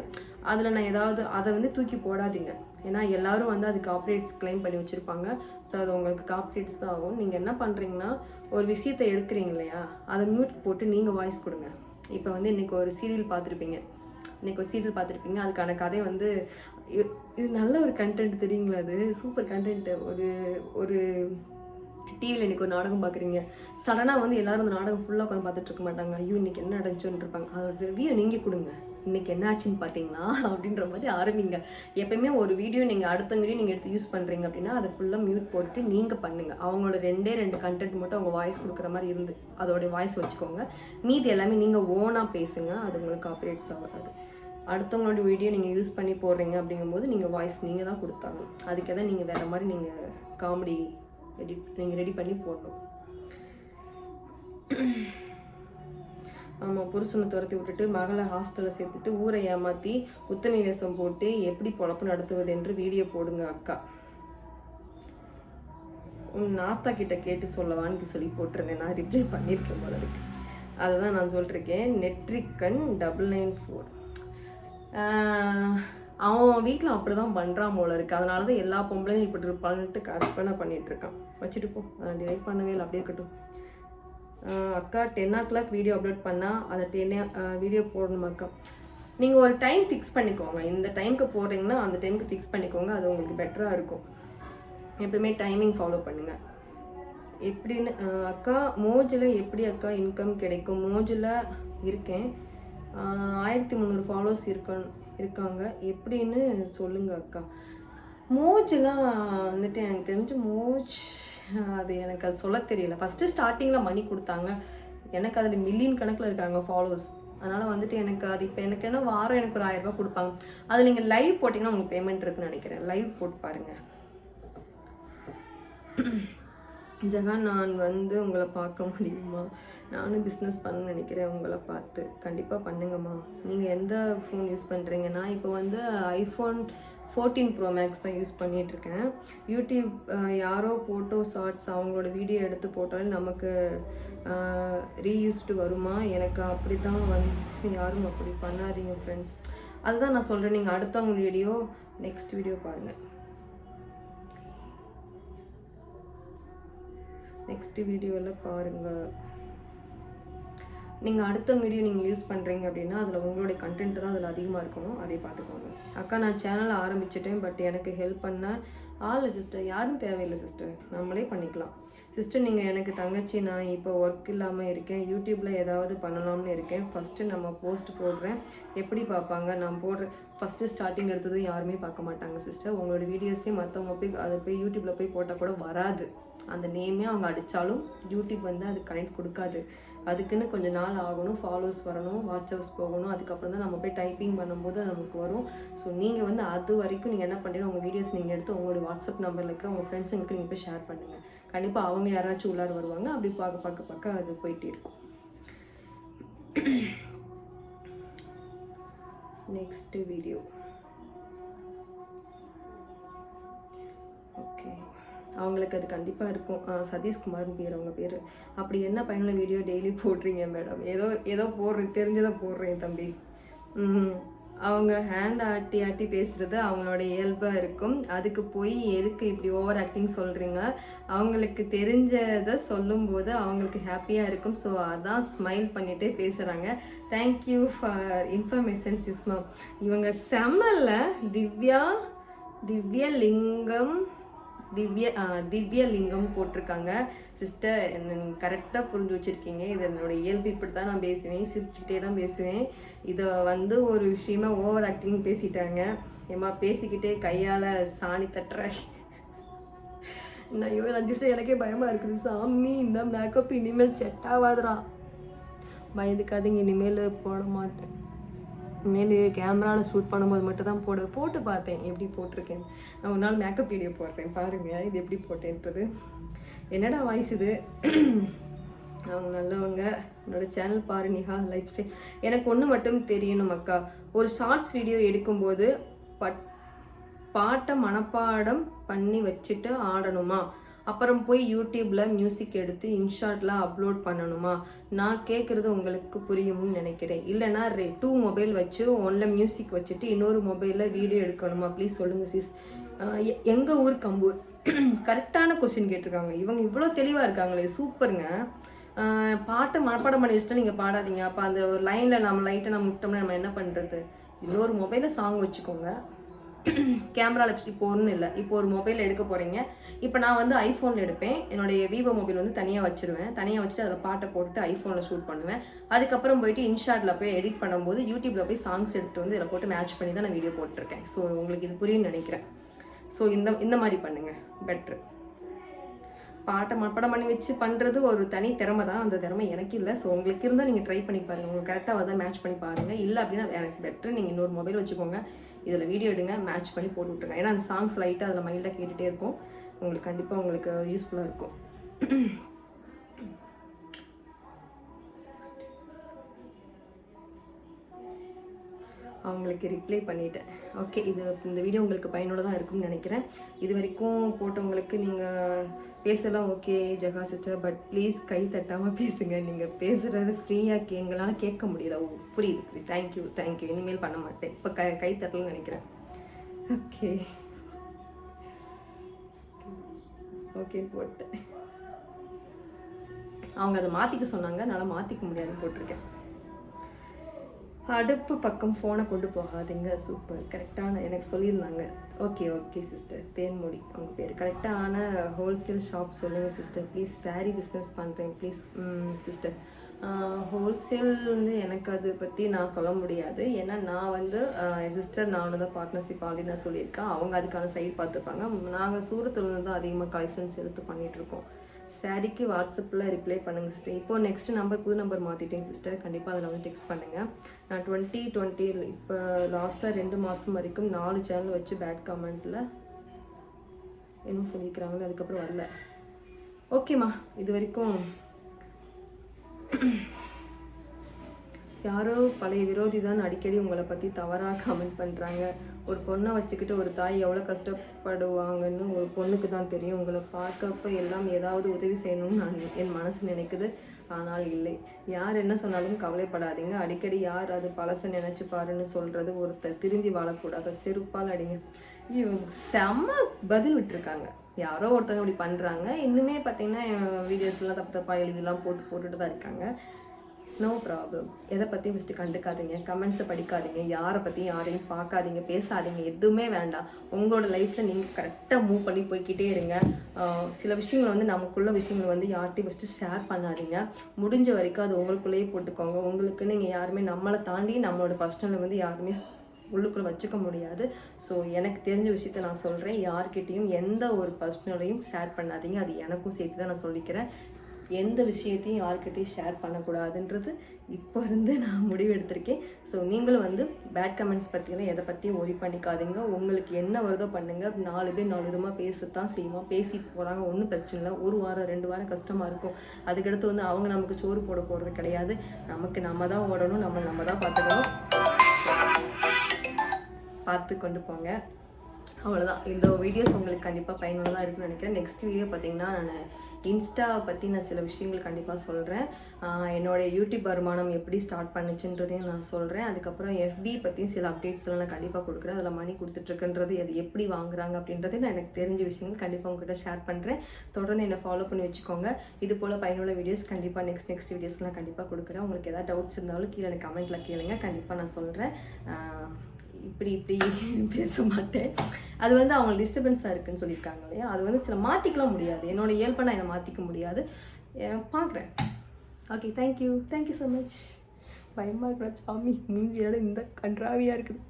அதில் நான் ஏதாவது அதை வந்து தூக்கி போடாதீங்க. ஏன்னா எல்லோரும் வந்து அது காப்ரேட்ஸ் க்ளைம் பண்ணி வச்சுருப்பாங்க. ஸோ அது உங்களுக்கு காப்ரேட்ஸ் தான் ஆகும். நீங்கள் என்ன பண்ணுறீங்கன்னா ஒரு விஷயத்தை எடுக்கிறீங்க இல்லையா? அதை மியூட் போட்டு நீங்கள் வாய்ஸ் கொடுங்க. இப்போ வந்து இன்றைக்கி ஒரு சீரியல் பார்த்துருப்பீங்க. இன்னைக்கு ஒரு சீரியல் பார்த்துருப்பீங்க. அதுக்கான கதை வந்து இது நல்ல ஒரு கண்டென்ட் தெரியுங்களா அது? சூப்பர் கண்டென்ட் ஒரு ஒரு டிவியில் இன்னைக்கு ஒரு நாடகம் பார்க்குறீங்க சடனாக வந்து எல்லாரும் அந்த நாடகம் ஃபுல்லாக உட்காந்து பார்த்துட்டு இருக்க மாட்டாங்க. ஐயோ இன்னைக்கு என்ன நடந்துச்சுன்னு இருப்பாங்க. அதோட ரிவ்யூ நீங்கள் கொடுங்க. இன்றைக்கி என்ன ஆச்சுன்னு பார்த்தீங்களா அப்படின்ற மாதிரி ஆரம்பிங்க. எப்பயுமே ஒரு வீடியோ நீங்கள் அடுத்த வீடியோ நீங்கள் எடுத்து யூஸ் பண்ணுறீங்க அப்படின்னா அதை ஃபுல்லாக மியூட் போட்டு நீங்கள் பண்ணுங்கள் அவங்களோட ரெண்டே ரெண்டு கண்டென்ட் மட்டும் அவங்க வாய்ஸ் கொடுக்குற மாதிரி இருந்து அதோடைய வாய்ஸ் வச்சுக்கோங்க. மீதி எல்லாமே நீங்கள் ஓனாக பேசுங்க. அது உங்களுக்கு ஆப்ரேட்ஸ் ஆகாது. அடுத்தவங்களோட வீடியோ நீங்கள் யூஸ் பண்ணி போடுறீங்க அப்படிங்கும்போது நீங்கள் வாய்ஸ் நீங்கள் தான் கொடுத்தாங்க அதுக்கு தான் நீங்கள் வேறு மாதிரி நீங்கள் காமெடி ரெடி நீங்கள் ரெடி பண்ணி போடணும். ஆமாம் புருஷனை துரத்தி விட்டுட்டு மகளை ஹாஸ்டலில் சேர்த்துட்டு ஊரை ஏமாற்றி உத்தமி வேஷம் போட்டு எப்படி பொழப்பு நடத்துவது என்று வீடியோ போடுங்க அக்கா. உன் நாத்தா கிட்ட கேட்டு சொல்லவான்னு சொல்லி போட்டிருந்தேன். நான் ரிப்ளை பண்ணியிருக்கேன் போல இருக்கு. அதை தான் நான் சொல்லிருக்கேன். நெட்ரிக்கன் டபுள் நைன் ஃபோர் அவன் வீட்டில் அப்படி தான் பண்ணுறான் போல இருக்கு. அதனால தான் எல்லா பொம்பளையும் இப்படி இருப்பான்ட்டு கற்பனை பண்ணிட்டு இருக்கான். வச்சுட்டு போ. நான் டிவைட் பண்ணவே இல்லை. அப்படியே இருக்கட்டும். அக்கா ten o'clock video upload பண்ணால் அதை டென் வீடியோ போடணும் அக்கா? நீங்கள் ஒரு டைம் ஃபிக்ஸ் பண்ணிக்கோங்க. இந்த டைம்க்கு போடுறீங்கன்னா அந்த டைமுக்கு ஃபிக்ஸ் பண்ணிக்கோங்க. அது உங்களுக்கு பெட்டராக இருக்கும். எப்பவுமே டைமிங் ஃபாலோ பண்ணுங்கள் எப்படின்னு அக்கா மோஜில் எப்படி அக்கா இன்கம் கிடைக்கும்? மோஜில் இருக்கேன். ஆயிரத்தி முந்நூறு ஃபாலோவர்ஸ் இருக்கணும். இருக்காங்க. எப்படின்னு சொல்லுங்க அக்கா. மோஜெலாம் வந்துட்டு எனக்கு தெரிஞ்சு மோஜ் அது எனக்கு அது சொல்ல தெரியல. ஃபஸ்ட்டு ஸ்டார்டிங்கில் மணி கொடுத்தாங்க. எனக்கு அதில் மில்லியன் கணக்கில் இருக்காங்க ஃபாலோவர்ஸ் அதனால் வந்துட்டு எனக்கு அது இப்போ எனக்கு என்ன வாரம் எனக்கு ஒரு ஆயிரரூபா கொடுப்பாங்க. அது நீங்கள் லைவ் போட்டிங்கன்னா உங்களுக்கு பேமெண்ட் இருக்குன்னு நினைக்கிறேன். லைவ் போட்டு பாருங்கள் ஜெகன் நான் வந்து உங்களை பார்க்க முடியுமா? நானும் பிஸ்னஸ் பண்ண நினைக்கிறேன் உங்களை பார்த்து. கண்டிப்பாக பண்ணுங்கம்மா. நீங்கள் எந்த ஃபோன் யூஸ் பண்ணுறீங்க நான் இப்போ வந்து ஐஃபோன் ஃபோர்டீன் ப்ரோ மேக்ஸ் தான் யூஸ் பண்ணிகிட்ருக்கேன் யூடியூப் யாரோ ஃபோட்டோ ஷார்ட்ஸ் அவங்களோட வீடியோ எடுத்து போட்டாலும் நமக்கு ரீயூஸ்டு வருமா? எனக்கு அப்படி தான் வந்துச்சு. யாரும் அப்படி பண்ணாதீங்க ஃப்ரெண்ட்ஸ் அதுதான் நான் சொல்கிறேன் நீங்கள் அடுத்தவங்க வீடியோ நெக்ஸ்ட் வீடியோ பாருங்கள் நெக்ஸ்ட்டு வீடியோவில் பாருங்கள் நீங்கள் அடுத்த வீடியோ நீங்கள் யூஸ் பண்ணுறீங்க அப்படின்னா அதில் உங்களுடைய கண்டென்ட் தான் அதில் அதிகமாக இருக்கணும். அதை பார்த்துக்கோங்க அக்கா நான் சேனல் ஆரம்பிச்சிட்டேன் பட் எனக்கு ஹெல்ப் பண்ண ஆள் சிஸ்டர் யாரும் தேவையில்லை சிஸ்டர் நம்மளே பண்ணிக்கலாம். சிஸ்டர் நீங்கள் எனக்கு தங்கச்சி நான் இப்போ ஒர்க் இல்லாமல் இருக்கேன். யூடியூப்பில் ஏதாவது பண்ணலாம்னு இருக்கேன். ஃபஸ்ட்டு நம்ம போஸ்ட் போடுறேன். எப்படி பார்ப்பாங்க? நான் போடுற ஃபஸ்ட்டு ஸ்டார்டிங் எடுத்ததும் யாருமே பார்க்க மாட்டாங்க சிஸ்டர் உங்களோட வீடியோஸே மற்றவங்க போய் அதை போய் யூடியூப்பில் போய் போட்டால் கூட வராது. அந்த நேமே அவங்க அடித்தாலும் யூடியூப் வந்து அது கனெக்ட் கொடுக்காது. அதுக்குன்னு கொஞ்சம் நாள் ஆகணும் ஃபாலோஸ் வரணும் வாட்ச் ஹவுஸ் போகணும். அதுக்கப்புறம் தான் நம்ம போய் டைப்பிங் பண்ணும்போது அது நமக்கு வரும். ஸோ நீங்கள் வந்து அது வரைக்கும் நீங்கள் என்ன பண்ணுறீங்க உங்கள் வீடியோஸ் நீங்கள் எடுத்து உங்களோட வாட்ஸ்அப் நம்பரில் இருக்கிற உங்கள் ஃப்ரெண்ட்ஸுங்களுக்கு நீங்கள் போய் ஷேர் பண்ணுங்கள் கண்டிப்பாக அவங்க யாராச்சும் உள்ளார வருவாங்க அப்படி பார்க்க பார்க்க பார்க்க அது போயிட்டே இருக்கும். நெக்ஸ்ட் வீடியோ ஓகே அவங்களுக்கு அது கண்டிப்பாக இருக்கும். சதீஷ்குமார் சதீஷ்குமார்னு பேர் அவங்க பேர். அப்படி என்ன பயனுள்ள வீடியோ டெய்லி போடுறீங்க மேடம் ஏதோ ஏதோ போடுறேன் தெரிஞ்சதை போடுறேன் தம்பி. ம், அவங்க ஹேண்ட் ஆட்டி ஆட்டி பேசுகிறது அவங்களோட இயல்பாக இருக்கும். அதுக்கு போய் எதுக்கு இப்படி ஓவர் ஆக்டிங் சொல்கிறீங்க அவங்களுக்கு தெரிஞ்சதை சொல்லும்போது அவங்களுக்கு ஹாப்பியாக இருக்கும். ஸோ அதான் ஸ்மைல் பண்ணிகிட்டே பேசுகிறாங்க தேங்க்யூ ஃபார் இன்ஃபர்மேஷன் சிஸ்மா. இவங்க செம்மல்ல திவ்யா திவ்யலிங்கம் லிங்கம் திவ்ய திவ்ய லிங்கம் போட்டிருக்காங்க. சிஸ்டர் என்ன நீங்கள் கரெக்டாக புரிஞ்சு வச்சுருக்கீங்க. இது என்னோட இயல்பு இப்படி தான் நான் பேசுவேன். சிரிச்சுக்கிட்டே தான் பேசுவேன். இதை வந்து ஒரு விஷயமா ஓவர் ஆக்டிங் பேசிட்டாங்க. ஏம்மா பேசிக்கிட்டே கையால் சாணி தட்டுற நான் ஐயோ அஞ்சு எனக்கே பயமாக இருக்குது. சாமி இந்த மேக்கப் இனிமேல் செட் ஆகாதுரா பயந்துக்காதீங்க இனிமேல் போட மாட்டேன். மேலே கேமராவில் ஷூட் பண்ணும்போது மட்டும் தான் போட. போட்டு பார்த்தேன். எப்படி போட்டிருக்கேன் நான் ஒரு நாள் மேக்கப் வீடியோ போடுறேன். பாருங்கள் இது எப்படி போட்டேன்றது. என்னடா வாய்ஸ் இது? அவங்க நல்லவங்க. என்னோட சேனல் பாரு நிகா லைஃப் ஸ்டைல் எனக்கு ஒன்று மட்டும் தெரியணும் அக்கா. ஒரு ஷார்ட்ஸ் வீடியோ எடுக்கும்போது பட் பாட்டை மனப்பாடம் பண்ணி வச்சுட்டு ஆடணுமா? அப்புறம் போய் யூடியூப்பில் மியூசிக் எடுத்து இன்ஷாட்டில் அப்லோட் பண்ணணுமா? நான் கேட்குறது உங்களுக்கு புரியும்னு நினைக்கிறேன். இல்லைனா ரெ டூ மொபைல் வச்சு ஒன்றில் மியூசிக் வச்சுட்டு இன்னொரு மொபைலில் வீடியோ எடுக்கணுமா? ப்ளீஸ் சொல்லுங்கள் சிஸ் எங்கள் ஊர் கம்பூர். கரெக்டான கொஸ்டின் கேட்டிருக்காங்க. இவங்க இவ்வளோ தெளிவாக இருக்காங்களே சூப்பருங்க. பாட்டை மனப்பாடம் பண்ணி வச்சுட்டு நீங்கள் பாடாதீங்க. அப்போ அந்த ஒரு லைனில் நம்ம லைட்டை நம்ம விட்டோம்னா நம்ம என்ன பண்ணுறது இன்னொரு மொபைலில் சாங் வச்சுக்கோங்க. கேமராவில் இப்போ ஒன்றும் இல்லை. இப்போ ஒரு மொபைல் எடுக்க போகிறீங்க இப்போ நான் வந்து ஐஃபோனில் எடுப்பேன். என்னுடைய விவோ மொபைல் வந்து தனியாக வச்சுருவேன். தனியாக வச்சுட்டு அதில் பாட்டை போட்டுட்டு ஐஃபோனில் ஷூட் பண்ணுவேன். அதுக்கப்புறம் போயிட்டு இன்ஷாட்டில் போய் எடிட் பண்ணும்போது யூடியூப்பில் போய் சாங்ஸ் எடுத்துகிட்டு வந்து இதில் போட்டு மேட்ச் பண்ணி தான் நான் வீடியோ போட்டிருக்கேன். ஸோ உங்களுக்கு இது புரியும்னு நினைக்கிறேன். ஸோ இந்த இந்த மாதிரி பண்ணுங்கள் பெட்ரு பாட்டை மனப்பாடம் பண்ணி வச்சு பண்ணுறது ஒரு தனி திறமை தான். அந்த திறமை எனக்கு இல்லை. ஸோ உங்களுக்கு இருந்தால் நீங்கள் ட்ரை பண்ணி பாருங்கள் உங்களுக்கு கரெக்டாக தான் மேட்ச் பண்ணி பாருங்கள் இல்லை அப்படின்னா எனக்கு பெட்ரு நீங்கள் இன்னொரு மொபைல் வச்சுக்கோங்க. இதில் வீடியோ எடுங்க மேட்ச் பண்ணி போட்டு விட்ருங்க ஏன்னா அந்த சாங்ஸ் லைட்டாக அதில் மைல்டாக கேட்டுகிட்டே இருக்கும். உங்களுக்கு கண்டிப்பாக உங்களுக்கு யூஸ்ஃபுல்லாக இருக்கும். அவங்களுக்கு ரிப்ளை பண்ணிட்டேன். ஓகே இது இந்த வீடியோ உங்களுக்கு பயனுள்ளதாக இருக்கும்னு நினைக்கிறேன். இது வரைக்கும் போட்டவங்களுக்கு நீங்கள் பேசலாம் okay Jega sister but please கை தட்டாமல் பேசுங்க. நீங்கள் பேசுகிறது ஃப்ரீயாக கே எங்களால் கேட்க முடியல. ஓ புரியுது தேங்க்யூ தேங்க்யூ இனிமேல் பண்ண மாட்டேன். இப்போ க கை தட்டலன்னு நினைக்கிறேன். ஓகே ஓகே போட்டேன். அவங்க அதை மாற்றிக்க சொன்னாங்க. என்னால் மாற்றிக்க முடியாதுன்னு போட்டிருக்கேன். அடுப்பு பக்கம் ஃபோனை கொண்டு போகாதீங்க. சூப்பர் கரெக்டான எனக்கு சொல்லியிருந்தாங்க. ஓகே ஓகே சிஸ்டர் தேன்மொழி அவங்க பேர். கரெக்டான ஹோல்சேல் ஷாப் சொல்லுங்கள் சிஸ்டர் ப்ளீஸ் சாரீ பிஸ்னஸ் பண்ணுறேன் ப்ளீஸ் சிஸ்டர் ஹோல்சேல் வந்து எனக்கு அதை பற்றி நான் சொல்ல முடியாது. ஏன்னா நான் வந்து என் சிஸ்டர் நானும் தான் பார்ட்னர்ஷிப் ஆல்ரெடி நான் சொல்லியிருக்கேன். அவங்க அதுக்கான சைட் பார்த்துப்பாங்க. நாங்கள் சூரத்தில் இருந்து தான் அதிகமாக கலெக்ஷன்ஸ் எடுத்து பண்ணிகிட்ருக்கோம் சாரிக்கு வாட்ஸ்அப்பில் ரிப்ளை பண்ணுங்கள் சிஸ்டர். இப்போது நெக்ஸ்ட் நம்பர் புது நம்பர் மாற்றிட்டேன் சிஸ்டர். கண்டிப்பாக அதில் வந்து டெக்ஸ்ட் பண்ணுங்கள் நான் டுவெண்ட்டி டுவெண்ட்டி இப்போ லாஸ்ட்டாக ரெண்டு மாதம் வரைக்கும் நாலு சேனல் வச்சு பேட் கமெண்ட்டில் என்ன சொல்லியிருக்கிறாங்களோ அதுக்கப்புறம் வரல. ஓகேம்மா இது வரைக்கும் யாரோ பழைய விரோதி தான் அடிக்கடி உங்களை பற்றி தவறாக கமெண்ட் பண்ணுறாங்க ஒரு பொண்ணை வச்சுக்கிட்டு ஒரு தாய் எவ்வளோ கஷ்டப்படுவாங்கன்னு ஒரு பொண்ணுக்கு தான் தெரியும். உங்களை பார்க்கப்ப எல்லாம் ஏதாவது உதவி செய்யணும்னு நான் என் மனசு நினைக்குது. ஆனால் இல்லை. யார் என்ன சொன்னாலும் கவலைப்படாதீங்க. அடிக்கடி யார் அது பழசை நினச்சி பாருன்னு சொல்கிறது ஒருத்தர் திருந்தி வாழக்கூடாது. செருப்பால் அடிங்க. இவங்க செம்ம பதில் விட்டுருக்காங்க. யாரோ ஒருத்தவங்க இப்படி பண்ணுறாங்க இன்னுமே பார்த்தீங்கன்னா வீடியோஸ்லாம் தப்பு தப்பாக எழுதிலாம் போட்டு போட்டுட்டு தான் இருக்காங்க. நோ ப்ராப்ளம் எதை பற்றியும் ஃபஸ்ட்டு கண்டுக்காதீங்க. கமெண்ட்ஸை படிக்காதீங்க. யாரை பற்றியும் யாரையும் பார்க்காதீங்க. பேசாதீங்க. எதுவுமே வேண்டாம். உங்களோட லைஃப்பில் நீங்கள் கரெக்டாக மூவ் பண்ணி போய்க்கிட்டே இருங்க. சில விஷயங்கள் வந்து நமக்குள்ள விஷயங்கள் வந்து யார்கிட்டையும் ஃபஸ்ட்டு ஷேர் பண்ணாதீங்க. முடிஞ்ச வரைக்கும் அது உங்களுக்குள்ளேயே போட்டுக்கோங்க. உங்களுக்கு நீங்கள் யாருமே நம்மளை தாண்டி நம்மளோட பர்சனலை வந்து யாருமே உள்ளுக்குள்ள வச்சுக்க முடியாது. ஸோ எனக்கு தெரிஞ்ச விஷயத்த நான் சொல்கிறேன் யார்கிட்டேயும் எந்த ஒரு பர்சனலையும் ஷேர் பண்ணாதீங்க. அது எனக்கும் சேர்த்து தான் நான் சொல்லிக்கிறேன். எந்த விஷயத்தையும் யார்கிட்டயும் ஷேர் பண்ணக்கூடாதுன்றது இப்போ இருந்து நான் முடிவு எடுத்திருக்கேன் ஸோ நீங்களும் வந்து பேட் கமெண்ட்ஸ் பற்றியெல்லாம் எதை பற்றியும் ஒரி பண்ணிக்காதீங்க. உங்களுக்கு என்ன வருதோ பண்ணுங்கள் நாலு பேர் நாலு விதமாக பேசத்தான் செய்வோம் பேசி போகிறாங்க ஒன்றும் பிரச்சனை இல்லை. ஒரு வாரம் ரெண்டு வாரம் கஷ்டமாக இருக்கும். அதுக்கடுத்து வந்து அவங்க நமக்கு சோறு போட போகிறது கிடையாது. நமக்கு நம்ம தான் ஓடணும். நம்ம நம்ம தான் பார்த்துக்கணும். பார்த்து கொண்டு போங்க. அவ்வளோதான் இந்த வீடியோஸ் உங்களுக்கு கண்டிப்பாக பயனுள்ளதாக இருக்கும்னு நினைக்கிறேன். நெக்ஸ்ட் வீடியோ பார்த்தீங்கன்னா நான் இன்ஸ்டாவை பற்றி நான் சில விஷயங்கள் கண்டிப்பாக சொல்கிறேன் என்னோட யூடியூப் வருமானம் எப்படி ஸ்டார்ட் பண்ணுச்சுன்றதையும் நான் சொல்கிறேன் அதுக்கப்புறம் எஃபி பற்றியும் சில அப்டேட்ஸ்லாம் நான் கண்டிப்பாக கொடுக்குறேன். அதில் மணி கொடுத்துட்ருக்குன்றது அது எப்படி வாங்குறாங்க அப்படின்றது நான் எனக்கு தெரிஞ்ச விஷயங்கள் கண்டிப்பாக உங்ககிட்ட ஷேர் பண்ணுறேன் தொடர்ந்து என்னை ஃபாலோ பண்ணி வச்சுக்கோங்க. இது போல் பயனுள்ள வீடியோஸ் கண்டிப்பாக நெக்ஸ்ட் நெக்ஸ்ட் வீடியோஸ்லாம் கண்டிப்பாக கொடுக்குறேன். உங்களுக்கு எதாவது டவுட்ஸ் இருந்தாலும் கீழே எனக்கு கமெண்ட்டில் கேளுங்க. கண்டிப்பாக நான் சொல்கிறேன் இப்படி இப்படி பேச மாட்டேன் அது வந்து அவங்க டிஸ்டர்பன்ஸாக இருக்குன்னு சொல்லியிருக்காங்க இல்லையா? அது வந்து சில மாற்றிக்கலாம் முடியாது. என்னோட இயல்பை நான் என்னை மாற்றிக்க முடியாது. பார்க்குறேன் okay thank you thank you so much பயமாக இருக்கிற சாமி. மூஞ்சியோட இந்த கன்றாவியாக இருக்குது.